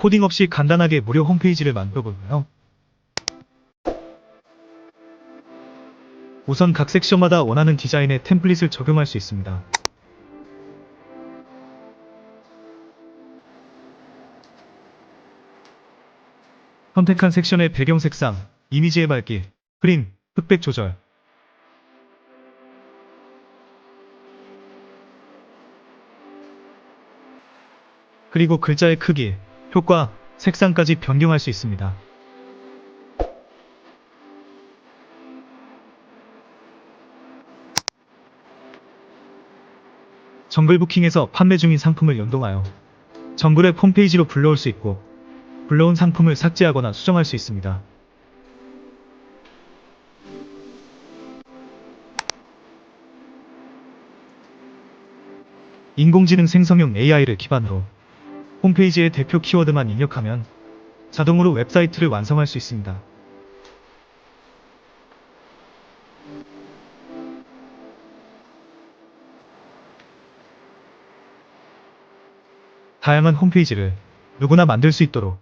코딩 없이 간단하게 무료 홈페이지를 만들어 볼까요? 우선 각 섹션마다 원하는 디자인의 템플릿을 적용할 수 있습니다. 선택한 섹션의 배경 색상, 이미지의 밝기, 프림, 흑백 조절, 그리고 글자의 크기, 효과, 색상까지 변경할 수 있습니다. 정글 부킹에서 판매 중인 상품을 연동하여 정글의 홈페이지로 불러올 수 있고 불러온 상품을 삭제하거나 수정할 수 있습니다. 인공지능 생성형 AI를 기반으로 홈페이지의 대표 키워드만 입력하면 자동으로 웹사이트를 완성할 수 있습니다. 다양한 홈페이지를 누구나 만들 수 있도록